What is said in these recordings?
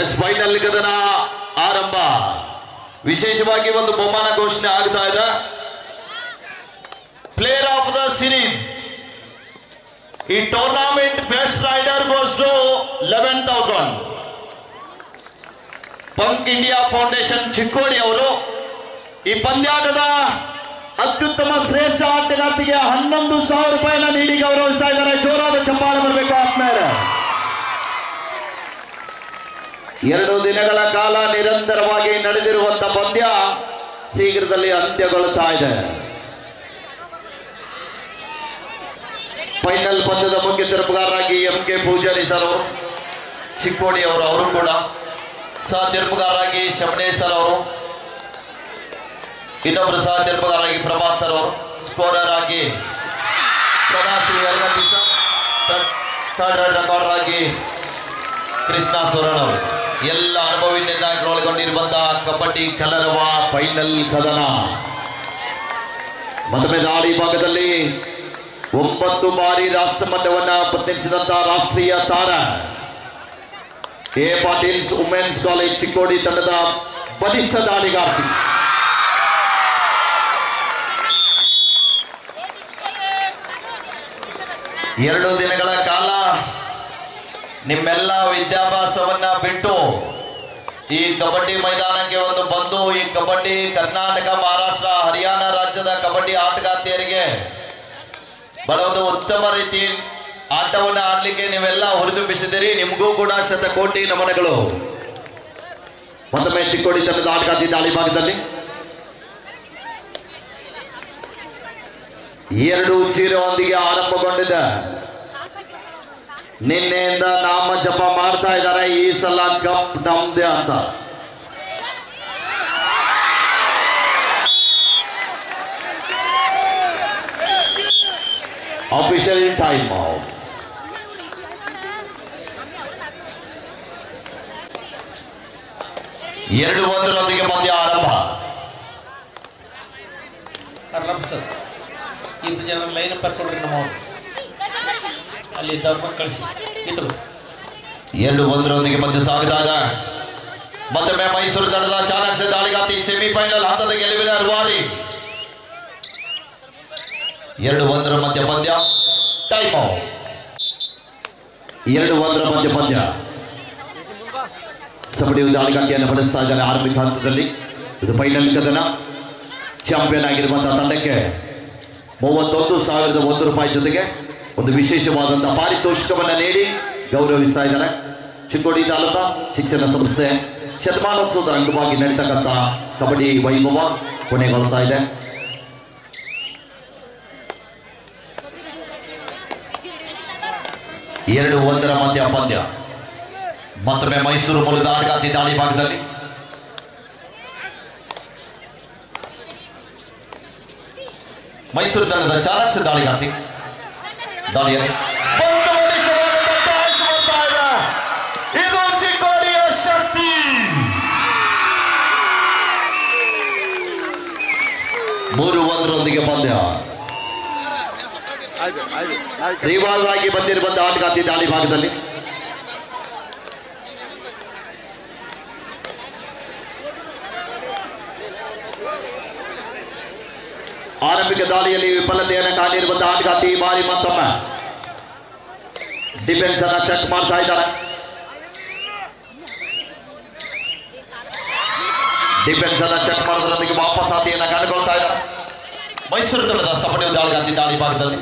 S final ಕದನ ಆರಂಭ. ವಿಶೇಷವಾಗಿ ಒಂದು ಬಹುಮಾನ ಘೋಷಣೆ ಆಗ್ತಾ ಇದೆ. ಪ್ಲೇಯರ್ ಆಫ್ ದ ಸಿರೀಸ್ ಈ tournament best raider goes to eleven thousand ಪಂಕ್ India foundation Chikkodi ಅವರು ಈ ಪಂದ್ಯಾಟದ ಅತ್ಯುತ್ತಮ ಶ್ರೇಷ್ಠ ಆಟಗಾರ್ತಿಗೆ ಹನ್ನೊಂದು ಸಾವಿರ ರೂಪಾಯಿನ ನೀಡಿ ಗೌರವಿಸ್ತಾ ಇದ್ದಾರೆ. ಜೋರಾದ ಚಪ್ಪಾಳೆ ಬರಬೇಕು ಆದ್ಮೇಲೆ ಎರಡು ದಿನಗಳ ಕಾಲ ನಿರಂತರವಾಗಿ ನಡೆದಿರುವಂತ ಪಂದ್ಯ ಶೀಘ್ರದಲ್ಲಿ ಅಂತ್ಯಗೊಳ್ಳುತ್ತಾ ಇದೆ. ಫೈನಲ್ ಪಂದ್ಯದ ಮುಖ್ಯ ತಿರುಪುಗಾರರಾಗಿ ಎಂ ಕೆ ಪೂಜಾರಿ ಸರ್ ಅವರು, ಚಿಕ್ಕೋಡಿ ಅವರು ಅವರು ಕೂಡ ಸಹ ತಿರುಪುಗಾರರಾಗಿ ಶಮಣೇಶ್ ಸರ್ ಅವರು. ಇನ್ನೊಬ್ಬರು ಸಹ ತೀರ್ಪುಗಾರರಾಗಿ ಪ್ರಭಾತ್ ಸರ್ ಅವರು ಸ್ಕೋರರ್ ಆಗಿ ಸದಾಶಿವ ಆಗಿ ಕೃಷ್ಣ ಸುರಣ ಎಲ್ಲ ಅನುಭವಿನಿಂದಾಗಿ ಒಳಗೊಂಡಿರುವಂತಹ ಕಬಡ್ಡಿ ಕಲರವ ಫೈನಲ್ ಕದನ. ಮತ್ತೊಮ್ಮೆ ದಾಳಿ ಭಾಗದಲ್ಲಿ ಒಂಬತ್ತು ಬಾರಿ ರಾಷ್ಟ್ರ ಮಟ್ಟವನ್ನ ಪ್ರತಿನಿಧಿಸಿದಂತಹ ರಾಷ್ಟ್ರೀಯ ತಾರ. A Patil women's college Chikkodi ತಂಡದ ಬಲಿಷ್ಠ ದಾಳಿಗಾರ್ತಿ. ಎರಡು ದಿನಗಳ ಕಾಲ ನಿಮ್ಮೆಲ್ಲ ವಿದ್ಯಾಭ್ಯಾಸವನ್ನ ಬಿಟ್ಟು ಈ ಕಬಡ್ಡಿ ಮೈದಾನಕ್ಕೆ ಒಂದು ಬಂದು ಈ ಕಬಡ್ಡಿ ಕರ್ನಾಟಕ, ಮಹಾರಾಷ್ಟ್ರ, ಹರಿಯಾಣ ರಾಜ್ಯದ ಕಬಡ್ಡಿ ಆಟಗಾರ್ತಿಯರಿಗೆ ಒಂದು ಉತ್ತಮ ರೀತಿ. ಆಟವನ್ನು ಆಡ್ಲಿಕ್ಕೆ ನೀವೆಲ್ಲ ಹುರಿದುಂಬಿಸಿದಿರಿ ನಿಮಗೂ ಕೂಡ ಶತಕೋಟಿ ನಮನಗಳು. ಮತ್ತೊಮ್ಮೆ ಚಿಕ್ಕೋಡಿ ತಂಡದ ಆಟಗಾರ್ತಿ ದಾಳಿ ಭಾಗದಲ್ಲಿ. ಎರಡು ಜೀರೋದೊಂದಿಗೆ ಆರಂಭಗೊಂಡಿದೆ. ನಿನ್ನೆಯಿಂದ ನಾಮ ಜಪ ಮಾಡ್ತಾ ಇದ್ದಾರೆ, ಈ ಸಲ ಕಪ್ ನಮ್ದೇ ಅಂತ. ಅಫಿಷಿಯಲ್ ಟೈಮ್ ಎರಡು ಒಂದರೊಂದಿಗೆ ಪಂದ್ಯ ಆರಂಭ. ಅರ್ಲಂ ಸರ್ ಇಬ್ಬರು ಜನ ಲೈನ್ ಬರ್ಕೊಡ್ರಿ ನಮ್ಮ ಅಲ್ಲಿ ದರ್ಮ ಕಳಿಸಿ. ಇದು ಎರಡು ಒಂದರೊಂದಿಗೆ ಬಂದು ಸಾಗಿದಾಗ ಮತ್ತೊಮ್ಮೆ ಮೈಸೂರು ತಂಡದ ಚಾಣಕ್ಯ ದಾಳಿಗಾತಿ ಸೆಮಿಫೈನಲ್ ಹಂತದ ಗೆಲುವಿನ ರೂವಾರಿ. ಎರಡು ಒಂದರ ಮಧ್ಯ ಪಂದ್ಯ. ಟೈಮ್ ಎರಡು ಒಂದರ ಮಧ್ಯ ಪಂದ್ಯ. ಕಬಡ್ಡಿ ದಾಳಿಗಾತಿಯನ್ನು ಬಳಸ್ತಾ ಇದ್ದಾರೆ ಆರಂಭಿಕ ಹಂತದಲ್ಲಿ. ಇದು ಫೈನಲ್ ಕದನ. ಚಾಂಪಿಯನ್ ಆಗಿರುವಂತಹ ತಂಡಕ್ಕೆ ಮೂವತ್ತೊಂದು ಸಾವಿರದ ಒಂದು ರೂಪಾಯಿ ಜೊತೆಗೆ ಒಂದು ವಿಶೇಷವಾದಂತಹ ಪಾರಿತೋಷಿಕವನ್ನ ನೀಡಿ ಗೌರವಿಸ್ತಾ ಇದ್ದಾರೆ. ಚಿಕ್ಕೋಡಿ ತಾಲೂಕಾ ಶಿಕ್ಷಣ ಸಂಸ್ಥೆ ಶತಮಾನೋತ್ಸವದ ಅಂಗವಾಗಿ ನಡೀತಕ್ಕಂಥ ಕಬಡ್ಡಿ ವೈಭವ ಕೊನೆಗೊಳ್ತಾ ಇದೆ. ಎರಡು ಒಂದರ ಮಧ್ಯ ಪಂದ್ಯ ಮತ್ತೊಮ್ಮೆ ಮೈಸೂರು ಮೂಲದ ಆಟಗಾರ್ತಿ ದಾಳಿ ಭಾಗದಲ್ಲಿ. ಮೈಸೂರು ತಂಡದ ಚಾಲಕ ದಾಳಿಗಾರ್ತಿ ದಾಳಿಯಲ್ಲಿ ಒಂದು ಓಡಿಸುವಂತ ಟಾಸ್ ಬರ್ತಾ ಇದೆ. ಇದು ಚಿಕ್ಕೋಡಿಯ ಶಕ್ತಿ ಮೂರು ಒಂದರೊಂದಿಗೆ ಪಂದ್ಯ ರಿವಾಲ್ವ್ ಆಗಿ ಬಂದಿರುವಂತಹ ಆಟಗಾರ್ತಿ ದಾಳಿ ಭಾಗದಲ್ಲಿ ಆರಂಭಿಕ ದಾಳಿಯಲ್ಲಿ ವಿಫಲತೆಯನ್ನು ಕಾಣಿರುವಂತಹ ಆಟಗಾರ್ತಿ ಈ ಬಾರಿ ಮತ್ತೊಮ್ಮೆ ಡಿಫೆನ್ಸ್ ಅನ್ನ ಚೆಕ್ ಮಾಡ್ತಾ ಇದ್ದಾರೆ ಡಿಫೆನ್ಸ್ ಅನ್ನ ಚೆಕ್ ಮಾಡೋದ್ರೊಂದಿಗೆ ವಾಪಸ್ ಆತಿಯನ್ನ ಕಂಡುಕೊಳ್ತಾ ಇದ್ದಾರೆ ಮೈಸೂರು ತಂಡದ ಸಪಟಿ ದಾಳಿಗಾರ್ತಿ ದಾಳಿ ಭಾಗದಲ್ಲಿ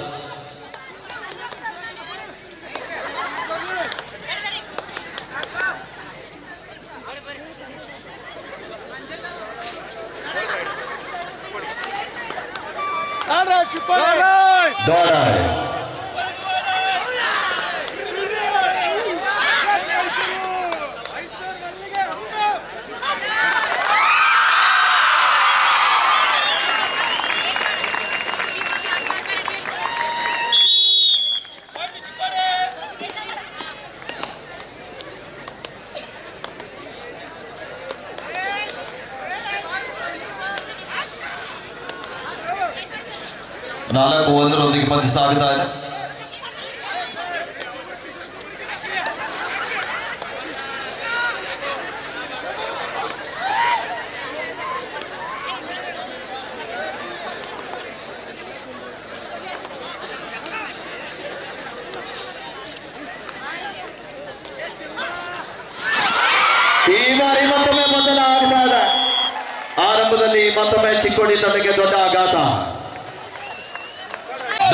ದೊಡ್ಡ ನಾಲ್ಕು ಒಂದರೊಂದು ಇಪ್ಪತ್ತು ಸಾವಿರ ಈ ಬಾರಿ ಮತ್ತೊಮ್ಮೆ ಮೊದಲ ಆರಂಭದಲ್ಲಿ ಮತ್ತೊಮ್ಮೆ ಚಿಕ್ಕೋಡಿ ತಂಡಕ್ಕೆ ದೊಡ್ಡ ಆಘಾತ.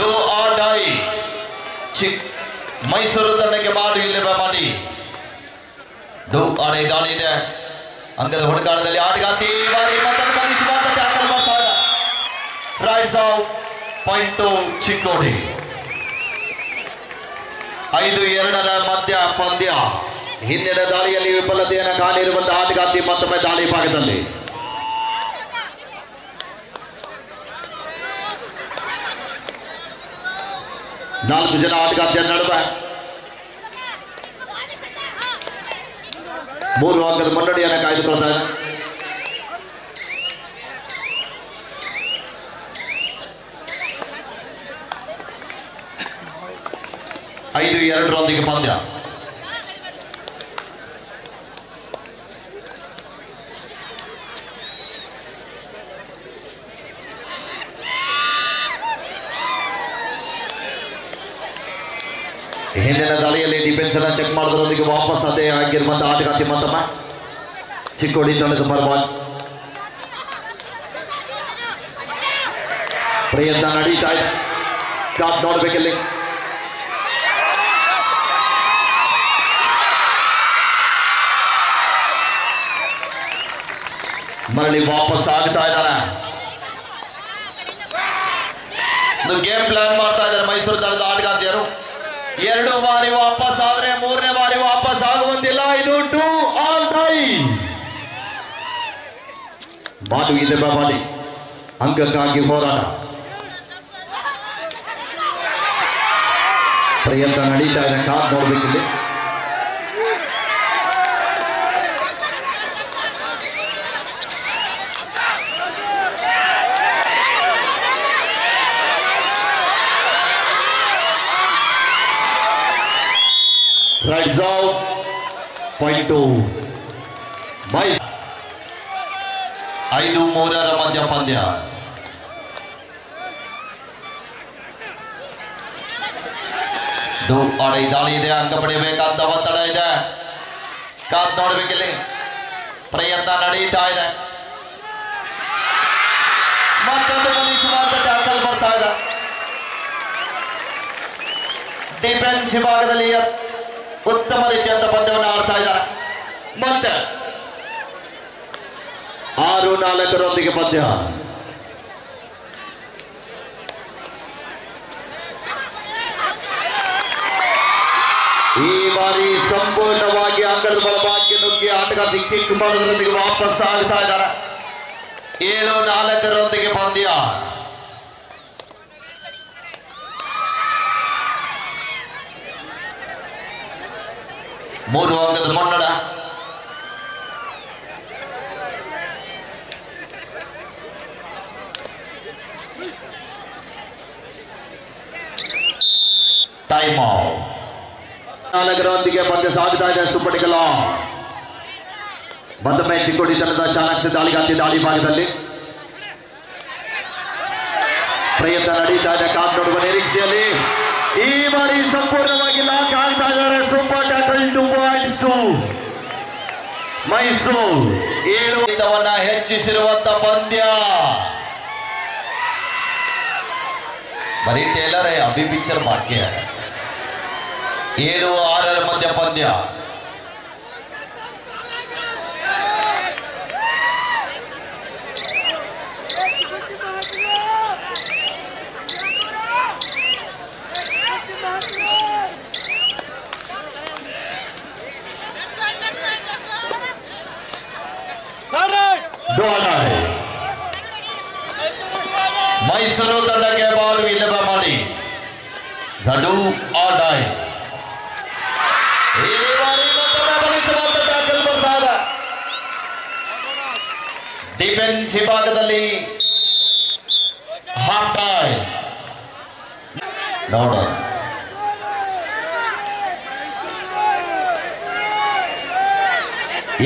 ಡೋ ಆರ್ ಡೈ ಚಿಕ್ ಮೈಸೂರು ತಂಡಕ್ಕೆ ಮಾಡಿ ಇಲ್ಲಿ ಮಾಡಿ ಡೂ ಆಡ ಇದಾಣ ಇದೆ ಅಂಗದ ಹುಡುಕಾಟದಲ್ಲಿ ಆಟಗಾರ್ತಿ ಬಾರಿ ಮತ್ತೊಮ್ಮೆ ಕಲಿಸುವಂತ ಟ್ಯಾಕಲ್ ಮಾಡ್ತಾ ಇದೆ ರೈಸ್ ಔಟ್ ಪಾಯಿಂಟ್ ಚಿಕ್ಕೋಡಿ ಐದು ಎರಡರ ಮಧ್ಯ ಪಂದ್ಯ ಹಿಂದಿನ ದಾಳಿಯಲ್ಲಿ ವಿಫಲತೆಯನ್ನು ಕಾಣಿರುವಂತಹ ಆಟಗಾರ್ತಿ ಮತ್ತೊಮ್ಮೆ ದಾಳಿ ಭಾಗದಲ್ಲಿ ನಾಲ್ಕು ಜನ ಆಟಗಾರ್ತಿಯ ನಡುವೆ ಮೂರು ಅಂಕದ ಮುನ್ನಡೆಯನ್ನು ಕಾಯ್ದುಕೊಳ್ತಾ ಇದೆ ಐದು ಎರಡರೊಂದಿಗೆ ಪಂದ್ಯ ಹಿಂದಿನ ದಾಳಿಯಲ್ಲಿ ಡಿಫೆನ್ಸ್ ಅನ್ನ ಚೆಕ್ ಮಾಡೋದ್ರೊಂದಿಗೆ ವಾಪಸ್ ಅದೇ ಆಗಿರುವಂತಹ ಆಟಗಾರ್ತಿ ಮತ್ತೊಮ್ಮ ಚಿಕ್ಕೋಡಿ ತಂಡದ ಪರವಾಗಿ. ಪ್ರಯತ್ನ ನಡೀತಾ ಇದೆ. ಕಾಪ್ ನೋಡ್ಬೇಕಿಲ್ಲಿ ಮರಳಿ ವಾಪಸ್ ಆಗ್ತಾ ಇದ್ದಾರೆ ಒಂದು ಗೇಮ್ ಪ್ಲಾನ್ ಮಾಡ್ತಾ ಇದ್ದಾರೆ ಮೈಸೂರು ತಂಡದ ಆಟಗಾರ್ತಿಯರು. ಎರಡು ಬಾರಿ ವಾಪಸ್ ಆದ್ರೆ ಮೂರನೇ ಬಾರಿ ವಾಪಸ್ ಆಗುವಂತಿಲ್ಲ. ಇದು ಟು ಆಲ್ ಟೈ. ಮಾತು ಇದೆ ಬಾಬಾಲಿ ಅಂಕಕ್ಕಾಗಿ ಹೋರಾಟ. ಪ್ರಯತ್ನ ನಡೀತಾ ಇದೆ. ಕಾದ್ ನೋಡ್ಬೇಕಿಲ್ಲಿ. Rights out. Point two. By ಐದು ಮೂರರ ಮಧ್ಯ ಪಂದ್ಯ ದೂರ್ ಆಡಿ ದಾಳಿ ಇದೆ ಅಂಕ ಪಡೆಯಬೇಕಾದ ಒತ್ತಡ ಇದೆ ಕಾದ್ ನೋಡ್ಬೇಕಿಲ್ಲಿ ಪ್ರಯತ್ನ ನಡೀತಾ ಇದೆ ಮತ್ತೊಂದು ಮನೀಶ್ ಟ್ಯಾಕಲ್ ಬರ್ತಾ ಇದೆ ಡಿಫೆನ್ಸ್ ವಿಭಾಗದಲ್ಲಿ ಉತ್ತಮ ರೀತಿಯಂತ ಪಂದ್ಯವನ್ನು ಆಡ್ತಾ ಇದ್ದಾರೆ. ಮತ್ತೆ ಆರು ನಾಲ್ಕರೊಂದಿಗೆ ಪಂದ್ಯ. ಈ ಬಾರಿ ಸಂಪೂರ್ಣವಾಗಿ ಅಂಗದ ಬಲವಾಗಿ ನುಗ್ಗಿ ಆಟಗಾರ ಸಿಕ್ಕಿ ಮಾಡೋದ್ರೊಂದಿಗೆ ವಾಪಸ್ ಆಗ್ತಾ ಇದ್ದಾರೆ. ಏಳು ನಾಲ್ಕರೊಂದಿಗೆ ಪಂದ್ಯ. ಮೂರು ಅಂಕದ ಮುನ್ನಡ. ಟೈಮ್ ನಾಲ್ಕರೊಂದಿಗೆ ಪಂದ್ಯ ಸಾಗುತ್ತಾ ಇದೆ ಸುಪ್ಪಟಿಕಲ ಮತ್ತೊಮ್ಮೆ ಚಿಕ್ಕೋಡಿ ತಂಡದ ಚಾಣಕ್ಯ ದಾಳಿಗಾತಿ ದಾಳಿ ಭಾಗದಲ್ಲಿ. ಪ್ರಯತ್ನ ನಡೀತಾ ಇದೆ ಕಾದ್ ನೋಡುವ ನಿರೀಕ್ಷೆಯಲ್ಲಿ. ಈ ಬಾರಿ ಸಂಪೂರ್ಣವಾಗಿ ಲಾಕ್ ಆಗ್ತಾ ಇದ್ದಾರೆ ಸೂಪರ್ ಪಾಯಿಂಟ್ಸ್ ಮೈಸೂರು ಏಳು ಹಿತವನ್ನ ಹೆಚ್ಚಿಸಿರುವಂತ ಪಂದ್ಯ ಬರೀ ಟೇಲರ್ ಅಭಿ ಪಿಕ್ಚರ್ ಬಾಕಿ है ಏಳು ಆರರ ಮಧ್ಯ ಪಂದ್ಯ ಡೋನಾಯ್ ಮೈಸೂರು ತಂಡಕ್ಕೆ ಬಾಲ್ ವಿಲಂಬ ಮಾಡಿ ಗಡು ಆಡಾಯ್ ಈ ಬಾರಿ ಮತ್ತೊಮ್ಮೆ ಬಲಿಸುವಂತ ಟ್ಯಾಕಲ್ ಬರ್ತಾರ ಡಿಫೆನ್ಸ್ ವಿಭಾಗದಲ್ಲಿ ಹಾಫ್ ಟೈಮ್ ನೋಡೋಣ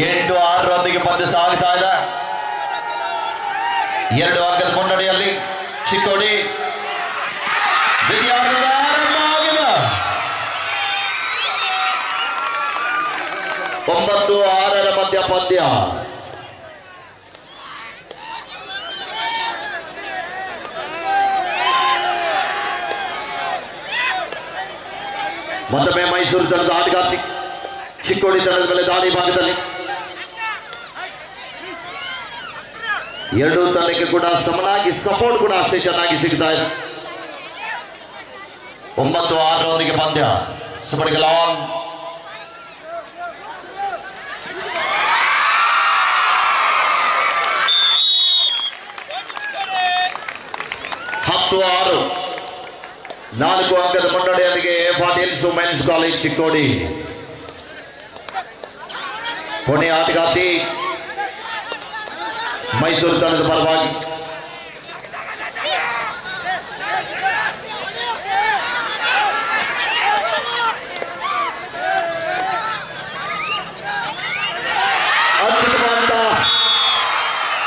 ಎಂಟು ಆರರೊಂದಿಗೆ ಪಂದ್ಯ ಸಾಗ್ತಾ ಇದೆ. ಎರಡು ಅಂಕದ ಮುನ್ನಡೆಯಲ್ಲಿ ಚಿಕ್ಕೋಡಿ ವಿದ್ಯಾರ್ಥಿಗಳ ಆರಂಭ ಆಗಿದೆ. ಒಂಬತ್ತು ಆರರ ಮಧ್ಯ ಪಂದ್ಯ. ಮತ್ತೊಮ್ಮೆ ಮೈಸೂರು ತಂಡದ ಆಟಗಾರ್ತಿ ಚಿಕ್ಕೋಡಿ ತಂಡದ ಮೇಲೆ ದಾಳಿ ಭಾಗದಲ್ಲಿ. ಎರಡೂ ತಂಡಕ್ಕೆ ಕೂಡ ಸಮನಾಗಿ ಸಪೋರ್ಟ್ ಕೂಡ ಅಷ್ಟೇ ಚೆನ್ನಾಗಿ ಸಿಗ್ತಾ ಇದೆ. ಒಂಬತ್ತು ಆರರೊಂದಿಗೆ ಪಂದ್ಯ. ಸುಬಡಿಗೆ ಲಾಂಗ್ ಹತ್ತು ಆರು. ನಾಲ್ಕು ಅಂಕದ ಮುನ್ನಡೆಯೊಂದಿಗೆ ಪಾಟೀಲ್ ವುಮೆನ್ಸ್ ಕಾಲೇಜ್ ಚಿಕ್ಕೋಡಿ. ಕೊನೆಯ ಆಟಗಾರ್ತಿ. ಮೈಸೂರು ತಂಡದ ಪರವಾಗಿ ಅದ್ಭುತವಾದ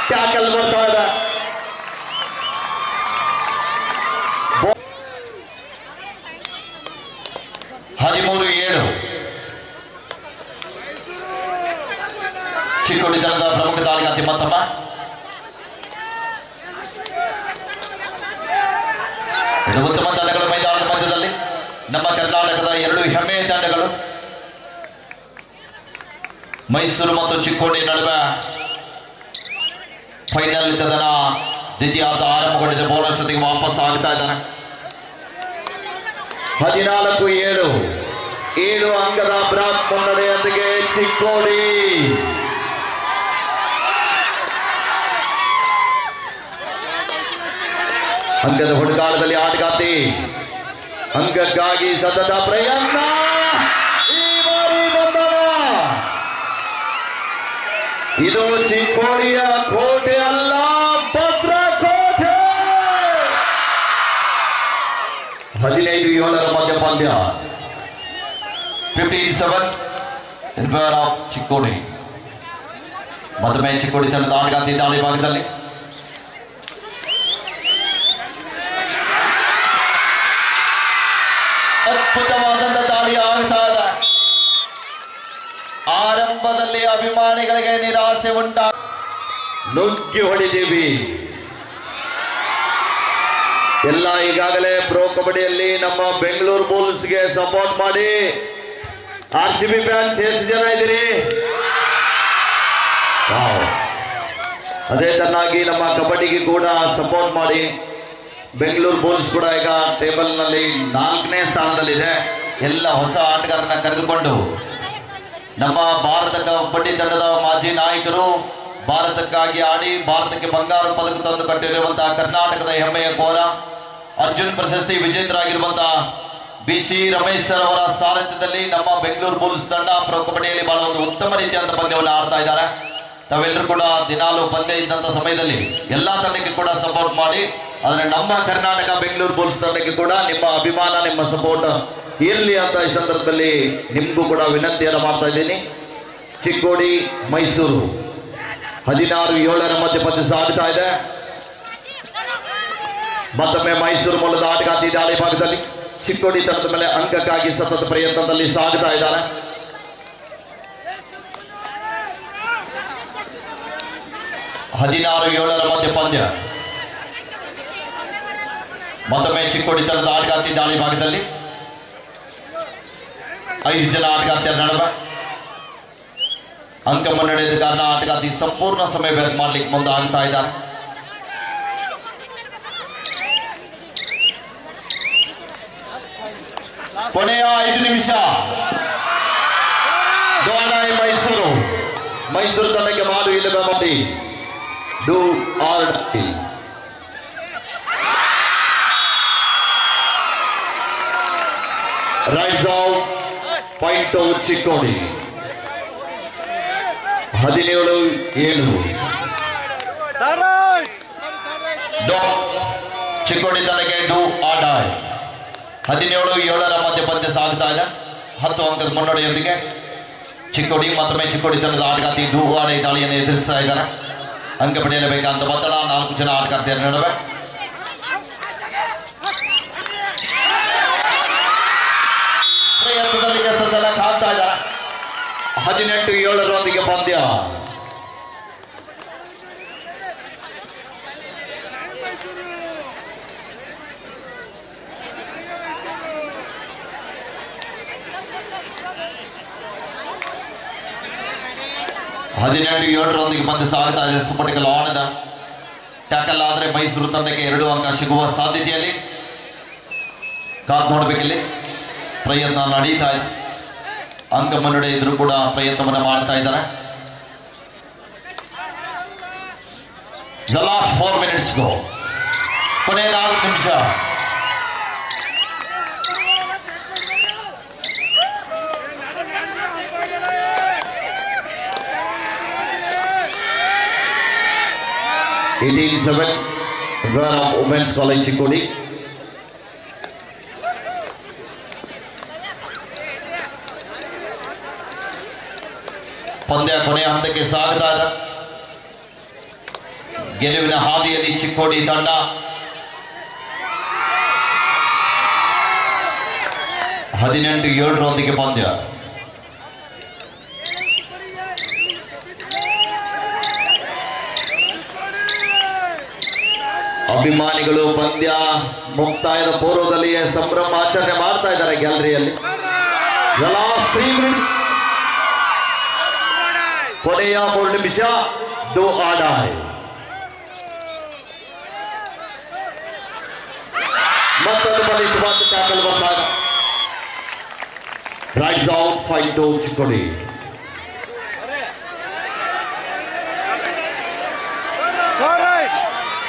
ಟ್ಯಾಕಲ್ ಬರ್ತಾ ಇದೆ ಬೋ- ಹದಿಮೂರು ಏಳು ಚಿಕ್ಕೋಡಿ ತಂಡದ ಪ್ರಮುಖ ದಾಳಿಗಾತಿ ಮತ್ತಮ್ಮ ಇದು ಉತ್ತಮ ತಂಡಗಳು ಮೈದಾನದ ಮಧ್ಯದಲ್ಲಿ ನಮ್ಮ ಕರ್ನಾಟಕದ ಎರಡು ಹೆಮ್ಮೆಯ ತಂಡಗಳು ಮೈಸೂರು ಮತ್ತು ಚಿಕ್ಕೋಡಿ ನಡುವೆ ಫೈನಲ್ ಕದನ ದ್ವಿತೀಯಾರ್ಧ ಆರಂಭಗೊಂಡಿದೆ. ಬೋನಸ್ ಜೊತೆಗೆ ವಾಪಸ್ ಆಗ್ತಾ ಇದ್ದಾನೆ. ಹದಿನಾಲ್ಕು ಏಳು. ಏಳು ಅಂಕದ ಬೃಹತ್ ಮುನ್ನಡೆಯೊಂದಿಗೆ ಚಿಕ್ಕೋಡಿ. ಅಂಕದ ಹುಡುಕಾಟದಲ್ಲಿ ಆಟಗಾರ್ತಿ ಅಂಕಕ್ಕಾಗಿ ಸತತ ಪ್ರಯತ್ನ. ಇದು ಚಿಕ್ಕೋಡಿಯ ಕೋಟೆ ಅಲ್ಲ ಭದ್ರ ಕೋಟೆ ಹದಿನೈದು ಏಳರ ಮಧ್ಯ ಪಂದ್ಯ ಫಿಫ್ಟೀನ್ ಸೆವೆನ್ ಆಫ್ ಚಿಕ್ಕೋಡಿ. ಮತ್ತೊಮ್ಮೆ ಚಿಕ್ಕೋಡಿ ತಂಡದ ಆಟಗಾರ್ತಿ ದಾಳಿ ಭಾಗದಲ್ಲಿ ಅದ್ಭುತವಾದಂತ ದಾಳಿ ಆಗ್ತಾ ಇದೆ ಆರಂಭದಲ್ಲಿ ಅಭಿಮಾನಿಗಳಿಗೆ ನಿರಾಸೆ ಉಂಟಾ ನುಗ್ಗಿ ಹೊಡಿದೀವಿ ಎಲ್ಲ ಈಗಾಗಲೇ ಪ್ರೋ ಕಬಡ್ಡಿಯಲ್ಲಿ ನಮ್ಮ ಬೆಂಗಳೂರು ಬುಲ್ಸ್ಗೆ ಸಪೋರ್ಟ್ ಮಾಡಿ. ಆರ್ ಸಿ ಬಿ ಫ್ಯಾನ್ಸ್ ಎಷ್ಟು ಜನ ಇದ್ದೀರಿ. ಅದೇ ಚೆನ್ನಾಗಿ ನಮ್ಮ ಕಬಡ್ಡಿಗೆ ಕೂಡ ಸಪೋರ್ಟ್ ಮಾಡಿ. ಬೆಂಗಳೂರು ಬುಲ್ಸ್ ಕೂಡ ಈಗ ಟೇಬಲ್ನಲ್ಲಿ ನಾಲ್ಕನೇ ಸ್ಥಾನದಲ್ಲಿದೆ. ಎಲ್ಲ ಹೊಸ ಆಟಗಾರರನ್ನ ಕರೆದುಕೊಂಡು. ನಮ್ಮ ಭಾರತದ ಕಬಡ್ಡಿ ತಂಡದ ಮಾಜಿ ನಾಯಕರು ಭಾರತಕ್ಕಾಗಿ ಆಡಿ ಭಾರತಕ್ಕೆ ಬಂಗಾರ ಪದಕ ತಂದು ಕಟ್ಟಿರುವಂತಹ ಕರ್ನಾಟಕದ ಹೆಮ್ಮೆಯ ಕೋರ. ಅರ್ಜುನ್ ಪ್ರಶಸ್ತಿ ವಿಜೇತರಾಗಿರುವಂತಹ ಬಿ ಸಿ ರಮೇಶ್ ಸರ್ ಅವರ ಸಾರಥ್ಯದಲ್ಲಿ ನಮ್ಮ ಬೆಂಗಳೂರು ಬುಲ್ಸ್ ತಂಡ ಪ್ರೊ ಕಬಡ್ಡಿಯಲ್ಲಿ ಬಹಳ ಒಂದು ಉತ್ತಮ ರೀತಿಯಾದ ಪಂದ್ಯವನ್ನು ಆಡ್ತಾ ಇದ್ದಾರೆ. ತಾವೆಲ್ಲರೂ ಕೂಡ ದಿನಾಲು ಪಂದ್ಯ ಇದ್ದಂತ ಸಮಯದಲ್ಲಿ ಎಲ್ಲಾ ತಂಡಕ್ಕೆ ಕೂಡ ಸಪೋರ್ಟ್ ಮಾಡಿ. ಆದರೆ ನಮ್ಮ ಕರ್ನಾಟಕ ಬೆಂಗಳೂರು ಬುಲ್ಸ್ ತಂಡಕ್ಕೆ ಕೂಡ ನಿಮ್ಮ ಅಭಿಮಾನ, ನಿಮ್ಮ ಸಪೋರ್ಟ್ ಇರಲಿ ಅಂತ ಈ ಸಂದರ್ಭದಲ್ಲಿ ನಿಮಗೂ ಕೂಡ ವಿನಂತಿಯನ್ನು ಮಾಡ್ತಾ ಇದ್ದೀನಿ. ಚಿಕ್ಕೋಡಿ, ಮೈಸೂರು. ಹದಿನಾರು, ಏಳರ ಮಧ್ಯೆ ಪಂದ್ಯ ಆಡ್ತಾ ಇದೆ. ಮತ್ತೊಮ್ಮೆ ಮೈಸೂರು ಮೂಲದ ಆಟಗಾರ್ತಿ ದಾಳಿ ಭಾಗದಲ್ಲಿ ಚಿಕ್ಕೋಡಿ ತಂಡದ ಮೇಲೆ ಅಂಕಕ್ಕಾಗಿ ಸತತ ಪ್ರಯತ್ನದಲ್ಲಿ ಸಾಗ್ತಾ ಇದ್ದಾರೆ. ಹದಿನಾರು, ಏಳರ ಮಧ್ಯೆ ಪಂದ್ಯ. ಮತ್ತೊಮ್ಮೆ ಚಿಕ್ಕೋಡಿ ತಂಡದ ಆಟಗಾರ್ತಿ ದಾಳಿ ಭಾಗದಲ್ಲಿ ಐದು ಜನ ಆಟಗಾರ್ತಿಯರ ನಡೆದ ಅಂಕ ಮುನ್ನಡೆದ ಕಾರಣ ಆಟಗಾರ್ತಿ ಸಂಪೂರ್ಣ ಸಮಯ ಬೆರಕು ಮಾಡ್ಲಿಕ್ಕೆ ಮುಂದೆ ಆಗ್ತಾ ಇದ್ದಾರೆ. ಕೊನೆಯ ಐದು ನಿಮಿಷ. ಮೈಸೂರು. ಮೈಸೂರು ತಂಡಕ್ಕೆ ಮಾಡು ಇಲ್ಲವೇ ಮತಿ. Do or die rise out out Chikkodi ಹದಿನೇಳು ಏಳು ಡೋ, ಚಿಕ್ಕೋಡಿ ತಂಡಕ್ಕೆ ಡೂ ಆಡಾಯ್. ಹದಿನೇಳು, ಏಳರ ಮಧ್ಯ ಪಂದ್ಯ ಸಾಗ್ತಾ ಇದೆ. ಹತ್ತು ಅಂಕದ ಮುನ್ನಡೆಯೊಂದಿಗೆ ಚಿಕ್ಕೋಡಿ, ಮತ್ತೊಮ್ಮೆ ಚಿಕ್ಕೋಡಿ ತಂಡದ ಆಟಗಾರ್ತಿ ದೂವಾಡೆ ದಾಳಿಯನ್ನು ಎದುರಿಸ್ತಾ ಇದ್ದಾರೆ. ಅಂಕ ಪಡೆಯಲೇಬೇಕಂತ ಒತ್ತಡ ನಾಲ್ಕು ಜನ ಆಟಗಾರ್ತಿಯರ ನಡುವೆ ಪ್ರಯತ್ನದಲ್ಲಿ ಎಸೆಸಲಕ್ಕೆ ಹಾಕ್ತಾ ಇದ್ದಾರೆ ಹದಿನೆಂಟು ಏಳರೊಂದಿಗೆ ಪಂದ್ಯ ಹದಿನೆಂಟು ಏಳರೊಂದಿಗೆ ಪಂದ್ಯ ಸಾಗುತ್ತಾ ಇದೆ ಸುಪಟಿಕಲ್ ಆಣದ? ಟ್ಯಾಕಲ್ ಆದರೆ ಮೈಸೂರು ತಂಡಕ್ಕೆ ಎರಡು ಅಂಕ ಸಿಗುವ ಸಾಧ್ಯತೆಯಲ್ಲಿ? ಕಾದ್ ನೋಡ್ಬೇಕಿಲ್ಲಿ. ಪ್ರಯತ್ನ ನಡೀತಾ ಇದೆ. ಅಂಕ ಮುನ್ನಡೆ ಇದ್ರು ಕೂಡ ಪ್ರಯತ್ನವನ್ನ ಮಾಡ್ತಾ ಇದ್ದಾರೆ ಲಾಸ್ಟ್ ಫೋರ್ ಮಿನಿಟ್ಸ್ ಗೋ ಕೊನೆ ನಾಲ್ಕು ನಿಮಿಷ eighteen seven women's college Chikkodi ಪಂದ್ಯ ಕೊನೆಯ ಹಂತಕ್ಕೆ ಸಾಗ್ತಾ ಇದೆ ಗೆಲುವಿನ ಹಾದಿಯಲ್ಲಿ ಚಿಕ್ಕೋಡಿ ತಂಡ. ಹದಿನೆಂಟು ಏಳರೊಂದಿಗೆ ಪಂದ್ಯ. ಅಭಿಮಾನಿಗಳು ಪಂದ್ಯ ಮುಕ್ತಾಯದ ಪೂರ್ವದಲ್ಲಿಯೇ ಸಂಭ್ರಮ ಆಚರಣೆ ಮಾಡ್ತಾ ಇದ್ದಾರೆ ಗ್ಯಾಲರಿಯಲ್ಲಿ. ಕೊನೆಯ ಮೂರು ನಿಮಿಷ ಡೋ ಆಡಾಯ್ ಮತ್ತೊಂದು ಬಲಿಷ್ಠವಾದ ಟ್ಯಾಕಲ್ ಬಂದಾಗ rise out five two Chikkodi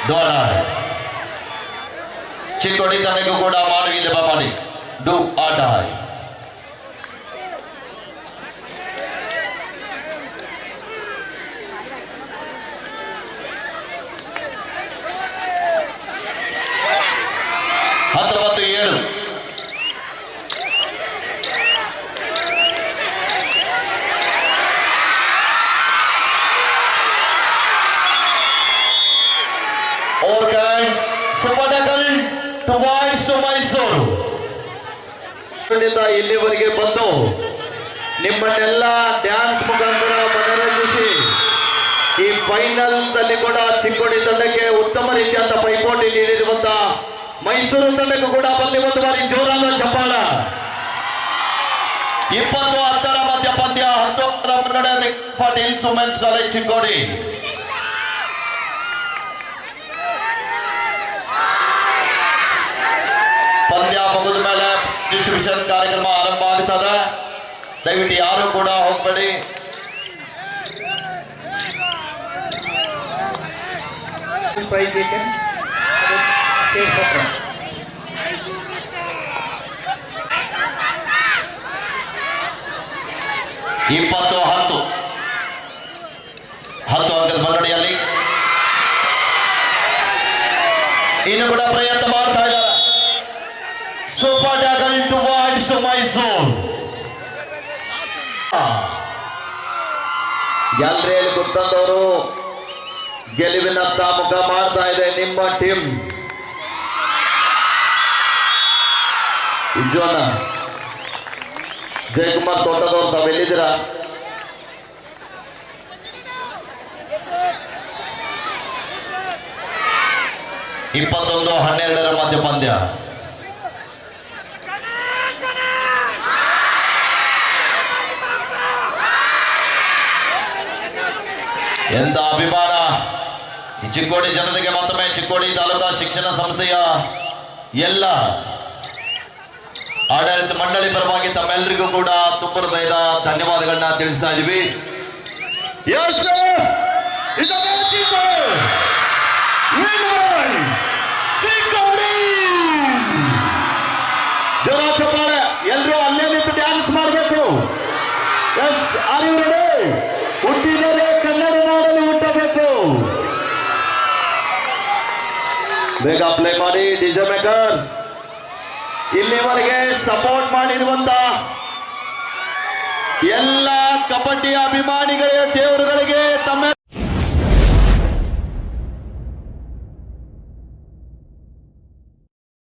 do or die Chikkodi ತಂಡಕ್ಕೂ ಕೂಡ ಮಾಡುವಿಲ್ಲ ಬಾಬಾಡಿ ಡು ಆಡಾಯ್ ಹತ್ತೊಂಬತ್ತು ಏಳು ಓರ್ಗನ್ ಸುಮನಗಲ್ ಟು ಮೈಸೂರು. ಇಲ್ಲಿವರೆಗೆ ಬಂದು ನಿಮ್ಮನ್ನೆಲ್ಲ ಡ್ಯಾನ್ಸ್ ಮುಖಾಂತರ ಮನರಂಜಿಸಿ, ಈ ಫೈನಲ್ನಲ್ಲಿ ಕೂಡ ಚಿಕ್ಕೋಡಿ ತಂಡಕ್ಕೆ ಉತ್ತಮ ರೀತಿಯಾದ ಪೈಪೋಟಿ ನೀಡಿರುವಂತ ಮೈಸೂರು ತಂಡಕ್ಕೂ ಕೂಡ ಬಂದು ಒಂದು ಬಾರಿ ಜೋರಾದ ಚಪ್ಪಾಳ ಇಪ್ಪತ್ತು ಹತ್ತರ ಮಧ್ಯ ಪಂದ್ಯ ಮುನ್ನಡೆ ಪಾಟೀಲ್ ವುಮೆನ್ಸ್ ಕಾಲೇಜ್ ಚಿಕ್ಕೋಡಿ. ಪಂದ್ಯ ಮುಗಿದ ಮೇಲೆ ಡಿಸ್ಟ್ರಿಬ್ಯೂಷನ್ ಕಾರ್ಯಕ್ರಮ ಆರಂಭ ಆಗ್ತದೆ. ದಯವಿಟ್ಟು ಯಾರು ಕೂಡ ಹೋಗ್ಬೇಡಿ. ಪ್ರೈಸ್ ಇಪ್ಪತ್ತು ಹತ್ತು. ಹತ್ತು ಅಂಕದ ಮುನ್ನಡೆಯಲ್ಲಿ ಇನ್ನು ಕೂಡ ಪ್ರಯತ್ನ ಮಾಡ್ತಾ going super tackle to my soul? ಗ್ಯಾಲರಿಯಲ್ಲಿ ಕುತ್ತಂದವರು ಗೆಲುವಿನತ್ತ ಮುಖ ಮಾಡ್ತಾ ಇದೆ ನಿಮ್ಮ ಟೀಮ್ ಉಜ್ವಲ. ಜಯಕುಮಾರ್ ತೋಟದವ್ರು ತಾವೆಲ್ಲಿದ್ದೀರಾ ಇಪ್ಪತ್ತೊಂದು ಹನ್ನೆರಡರ ಮಧ್ಯ ಪಂದ್ಯ ಎಂತ ಅಭಿಮಾನ. ಚಿಕ್ಕೋಡಿ ಜನತೆಗೆ ಮತ್ತೊಮ್ಮೆ ಚಿಕ್ಕೋಡಿ ತಾಲೂಕಾ ಶಿಕ್ಷಣ ಸಂಸ್ಥೆಯ ಎಲ್ಲ ಆಡಳಿತ ಮಂಡಳಿ ಪರವಾಗಿ ತಮ್ಮೆಲ್ಲರಿಗೂ ಕೂಡ ತುಂಬ ಹೃದಯದ ಧನ್ಯವಾದಗಳನ್ನ ತಿಳಿಸ್ತಾ ಇದೀವಿ. ಬೇಗ ಪ್ಲೇ ಮಾಡಿ ಡಿಜೆ ಮೇಕರ್ ಇಲ್ಲಿವರೆಗೆ ಸಪೋರ್ಟ್ ಮಾಡಿರುವಂತ ಎಲ್ಲ ಕಬಡ್ಡಿ ಅಭಿಮಾನಿಗಳ ದೇವರುಗಳಿಗೆ ತಮ್ಮ